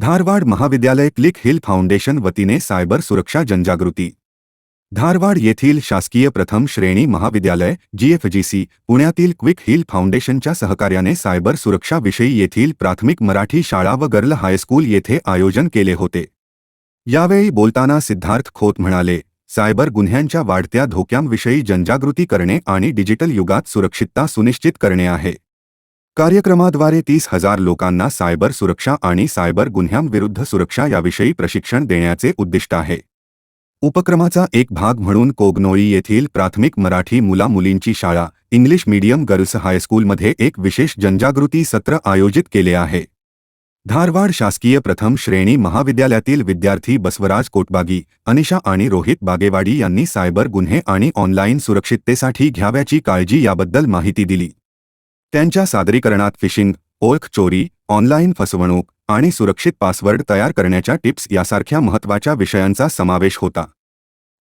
धारवाड महाविद्यालय click hill foundation वतीने cyber सुरक्षा जनजागृती. धारवाड येथील शासकीय प्रथम श्रेणी महाविद्यालय जीएफजीसी पुण्यातील क्विक हिल फाउंडेशनच्या सहकार्याने सायबर सुरक्षाविषयी येथील प्राथमिक मराठी शाळा व गर्ल हायस्कूल येथे आयोजन केले होते. यावेळी बोलताना सिद्धार्थ खोत म्हणाले सायबर गुन्ह्यांच्या वाढत्या धोक्यांविषयी जनजागृती करणे आणि डिजिटल युगात सुरक्षितता सुनिश्चित करणे आहे. कार्यक्रमाद्वारे तीस हजार लोकांना सायबर सुरक्षा आणि सायबर गुन्ह्यांविरुद्ध सुरक्षा याविषयी प्रशिक्षण देण्याचे उद्दिष्ट आहे. उपक्रमाचा एक भाग म्हणून कोगनोळी येथील प्राथमिक मराठी मुला मुलींची शाळा इंग्लिश मीडियम गर्ल्स हायस्कूलमध्ये एक विशेष जनजागृती सत्र आयोजित केले आहे. धारवाड शासकीय प्रथम श्रेणी महाविद्यालयातील विद्यार्थी बसवराज कोटबागी अनिशा आणि रोहित बागेवाडी यांनी सायबर गुन्हे आणि ऑनलाईन सुरक्षिततेसाठी घ्याव्याची काळजी याबद्दल माहिती दिली. त्यांच्या सादरीकरणात फिशिंग ओळख चोरी ऑनलाईन फसवणूक आणि सुरक्षित पासवर्ड तयार करण्याच्या टिप्स यासारख्या महत्त्वाच्या विषयांचा समावेश होता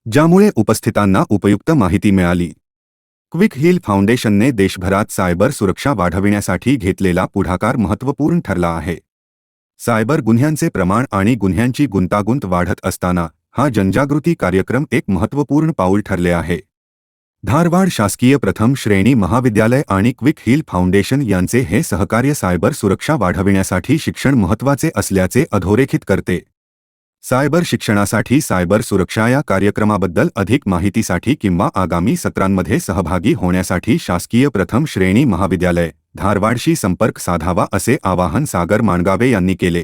ज्यामुळे उपस्थितांना उपयुक्त माहिती मिळाली. क्विक हिल फाउंडेशनने देशभरात सायबर सुरक्षा वाढविण्यासाठी घेतलेला पुढाकार महत्त्वपूर्ण ठरला आहे. सायबर गुन्ह्यांचे प्रमाण आणि गुन्ह्यांची गुंतागुंत वाढत असताना हा जनजागृती कार्यक्रम एक महत्त्वपूर्ण पाऊल ठरले आहे. धारवाड शासकीय प्रथम श्रेणी महाविद्यालय आणि क्विक हिल फाउंडेशन यांचे हे सहकार्य सायबर सुरक्षा वाढविण्यासाठी शिक्षण महत्त्वाचे असल्याचे अधोरेखित करते. सायबर शिक्षणासाठी सायबर सुरक्षा या कार्यक्रमाबद्दल अधिक माहितीसाठी किंवा आगामी सत्रांमध्ये सहभागी होण्यासाठी शासकीय प्रथम श्रेणी महाविद्यालय धारवाडशी संपर्क साधावा असे आवाहन सागर माणगावे यांनी केले.